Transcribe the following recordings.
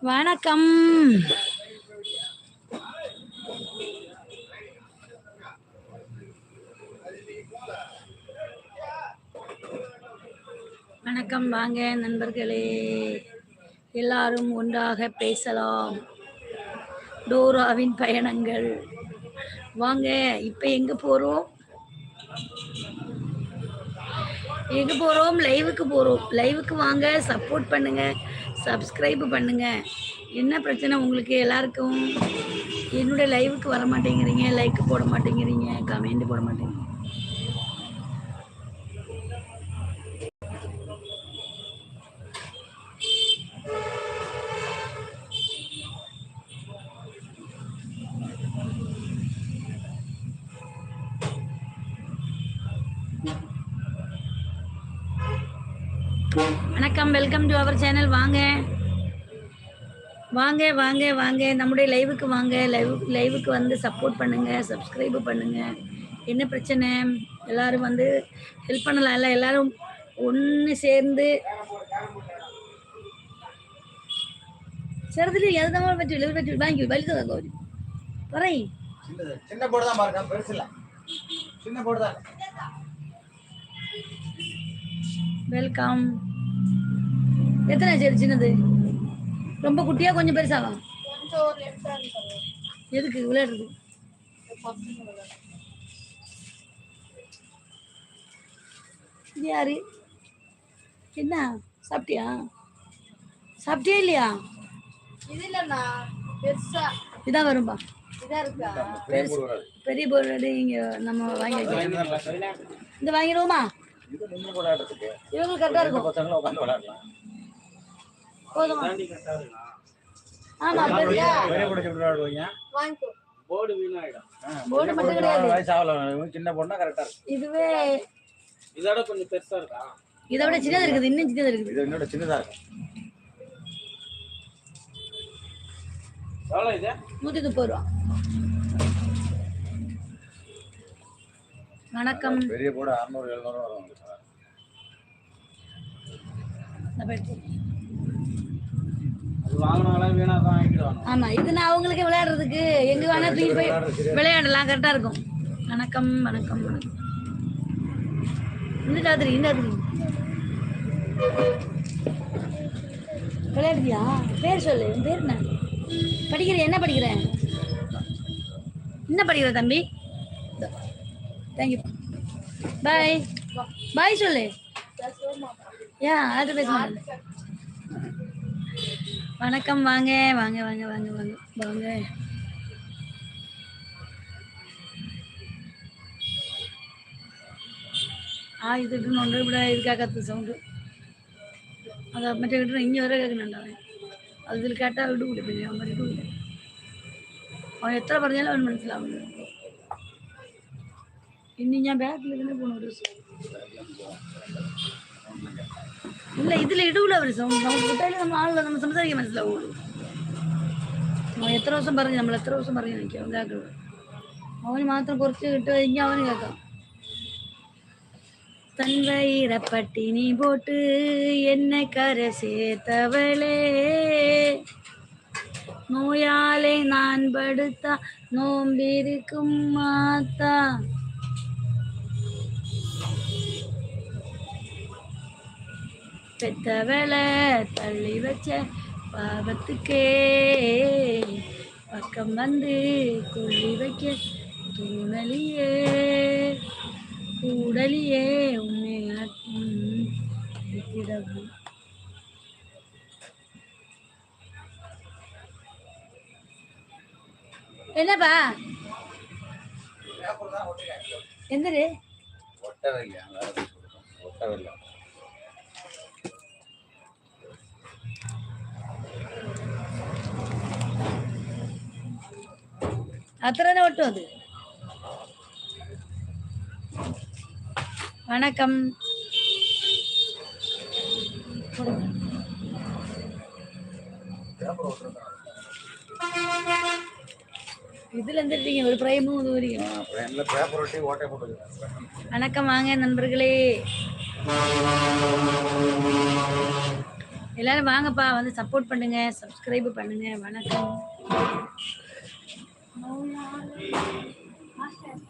வணக்கம். வணக்கம் வாங்க நண்பர்களே. எல்லாரும் ஒன்றாக பேசலாம். டோராவின் பயணங்கள். வாங்க இப்போ எங்கே போகிறோம் எங்கே போகிறோம் லைவுக்கு போகிறோம் லைவுக்கு வாங்க சப்போர்ட் பண்ணுங்க சப்ஸ்கிரைப் பண்ணுங்க. என்ன பிரச்சனை உங்களுக்கு எல்லாருக்கும்? என்னுடைய லைவுக்கு வர மாட்டேங்கிறீங்க லைக் போட மாட்டேங்கிறீங்க கமெண்ட் போட மாட்டேங்கிறீங்க. வணக்கம் வெல்கம் டு அவர் சேனல் வாங்க வாங்க வாங்க வாங்க நம்முடைய லைவுக்கு வாங்க லைவ் லைவுக்கு வந்து சப்போர்ட் பண்ணுங்க சப்ஸ்கிரைப் பண்ணுங்க என்ன பிரச்சனை எல்லாரும் வந்து ஹெல்ப் பண்ணலாம் இல்லை எல்லாரும் ஒன்று சேர்ந்து ചെറുതിൽ എഴുതാൻ പറ്റൂല ഇത് പറ്റൂല വാങ്ങിക്കൂ വലുത് തന്നോ അവര് പറയ് சின்னது சின்ன போர்டு தான் பாருங்க பெருசு இல்ல சின்ன வெல்கம் எத்தனை சரி சின்னது? ரொம்ப குட்டியா கொஞ்சம் பெருசாவா? எதுக்கு? விளையாடுறது. இது யாரு? என்ன? சாப்பிட்டியா? சாப்பிட்டியா இல்லையா? இது இல்லண்ணா பெருசா. இதான் வரும்பா. இதா இருக்கா? பெருசு பெரிய பொருள் இங்க நம்ம வாங்கி வைக்கலாம் இந்த வாங்கிடுவோமா? இது நின்று விளையாடுறதுக்கு. இவங்களுக்கு கரெக்டா இருக்கும். பசங்களும் உட்காந்து விளையாடலாம். போதுமா? ஆமா பெரிய பெரிய போர்டு எப்படி விளையாடுவீங்க? வாங்கிக்கோ. போர்டு வீணாயிடும். போர்டு மட்டும் கிடையாது. வயசு ஆகல. சின்ன போர்டுனா கரெக்டா இதுவே இதோட கொஞ்சம் பெருசா இருக்கா? இதை விட சின்னது இருக்குது. இன்னும் சின்னது இருக்குது. இது என்னோட சின்னதா இருக்கும் எவ்வளோ இது? நூத்தி முப்பது ரூபா. வணக்கம். பெரிய போர்டு அறுநூறு எழுநூறு வரும் ஆமா இது நான் அவங்களுக்கு விளையாடுறதுக்கு எங்க வேணா தூக்கி போய் விளையாடலாம் கரெக்டா இருக்கும். வணக்கம் வணக்கம் வணக்கம். இந்த ராத்திரி இந்த ராத்திரி விளையாடுறியா? பேர் சொல்லு உன் பேர் என்ன? படிக்கிற என்ன படிக்கிற? என்ன படிக்கிற தம்பி? தேங்க்யூ பாய் பாய் சொல்லு ஏன் அது பேச மாட்டேன் வணக்கம் வாங்க வாங்க வாங்க வாங்க வாங்க வாங்க ആ ഇത് ഇടുന്നുണ്ട് ഇവിടെ ഇത് കേൾക്കാത്ത സൗണ്ട് അത് മറ്റേ കിട്ടണം ഇനി വരെ കേൾക്കുന്നുണ്ടാവേ അത് ഇതിൽ കേട്ടാൽ ഇടൂല പിന്നെ അവൻ ഇടൂല അവൻ എത്ര പറഞ്ഞാലും അവൻ മനസ്സിലാവുന്നില്ല ഇനി ഞാൻ ബാക്കിൽ ഇതിനെ പോണ ഒരു ദിവസം ഇല്ല ഇതിൽ ഇടൂല അവർ സൗണ്ട് നമുക്ക് കിട്ടാലും നമ്മൾ ആളുള്ള നമ്മൾ സംസാരിക്കാൻ മനസ്സിലാവുള്ളൂ അവൻ എത്ര ദിവസം പറഞ്ഞു നമ്മൾ എത്ര ദിവസം പറഞ്ഞു എനിക്ക് അവൻ കേൾക്കുള്ളൂ അവന് മാത്രം കുറച്ച് കിട്ടു കഴിഞ്ഞാൽ അവന് കേൾക്കാം தன் வயிற பட்டினி போட்டு என்னை கரை சேர்த்தவளே நோயாலே நான் படுத்தா நோம்பிருக்கும் மாத்தா பெத்தவளை தள்ளி வச்ச பாவத்துக்கே. பக்கம் வந்து கொள்ளி வைக்க தூணலியே. கூடலியே உன்னை விட்டிடவும் என்னப்பா? எந்தரு ஒட்டவே இல்லையா அத்தனை ஒட்டும் அது. வணக்கம். இதுல இருந்துட்டீங்க ஒரு ஓட்டை போட்டுருக்கேன் வணக்கம் வாங்க நண்பர்களே. எல்லாரும் வாங்கப்பா வந்து சப்போர்ட் பண்ணுங்க சப்ஸ்கிரைப் பண்ணுங்க. வணக்கம். Hola. Gracias.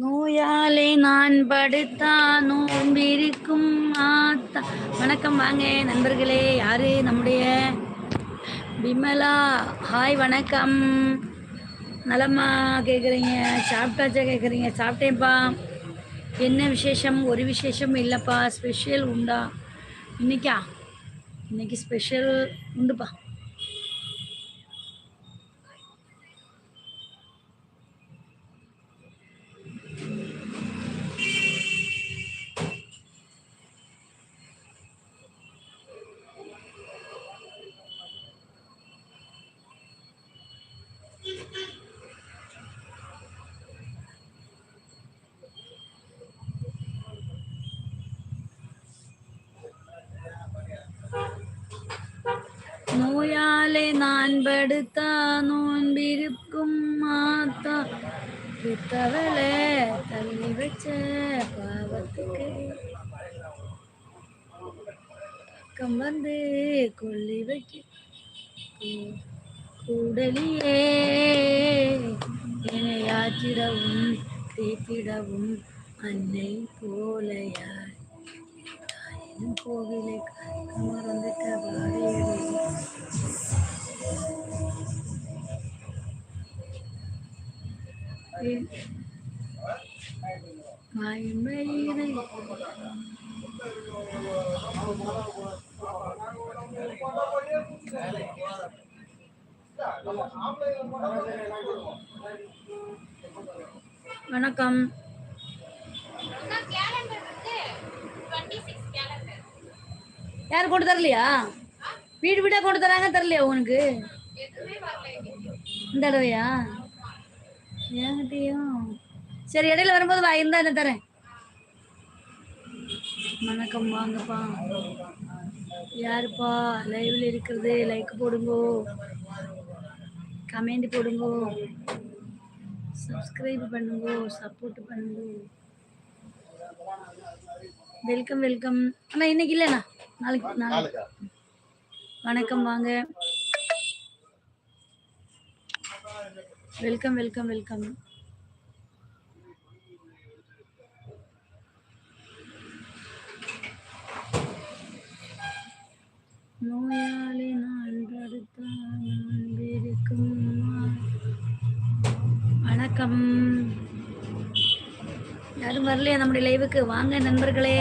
நோயாலே நான் படுத்தா நோன்பிருக்கும் ஆத்தா. வணக்கம் வாங்க நண்பர்களே யாரு? நம்முடைய விமலா. ஹாய் வணக்கம். நலமா கேட்குறீங்க சாப்பிட்டாச்சா கேட்குறீங்க சாப்பிட்டேன்ப்பா என்ன விசேஷம்? ஒரு விசேஷம் இல்லைப்பா. ஸ்பெஷல் உண்டா? இன்னைக்கா? இன்னைக்கு ஸ்பெஷல் உண்டுப்பா. நோயாலே நான் படுத்த நோன்பிருக்கும் மாத்தா. வித்தவளே தள்ளி வச்ச பாவத்துக்கு. பக்கம் வந்து கொல்லி வைக்க கூடலியே. என்னை ஆற்றிடவும் தீத்திடவும் அன்னை போலையா. கோவிலை காக்க மறந்துட்ட வாரியடி மாயமயிரை வணக்கம். யார் கொண்டு தரலையா? வீடு வீடா கொண்டு தராங்க தரலையா உனக்கு? இந்த தடவையா? என்கிட்டயும் சரி இடையில வரும்போது வா இருந்தா என்ன தரேன். வணக்கம் வாங்கப்பா. யாருப்பா? லைவ்ல இருக்கிறது லைக் போடுங்கோ. கமெண்ட் போடுங்கோ. சப்ஸ்கிரைப் பண்ணுங்கோ சப்போர்ட் பண்ணுங்கோ. வெல்கம் வெல்கம் அண்ணா இன்னைக்கு இல்லைண்ணா? நாளைக்கு வணக்கம் வாங்க. Welcome welcome welcome. நோயாளி நான் இருக்கும் வணக்கம். யாரும் வரலையா நம்முடைய லைவுக்கு வாங்க நண்பர்களே.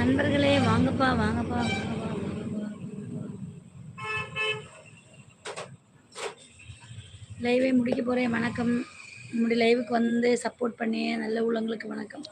நண்பர்களே வாங்கப்பா வாங்கப்பா. வாங்கப்பா லைவை முடிக்க போறேன். வணக்கம். நம்முடைய லைவுக்கு வந்து சப்போர்ட் பண்ணி நல்ல உள்ளங்களுக்கு வணக்கம்.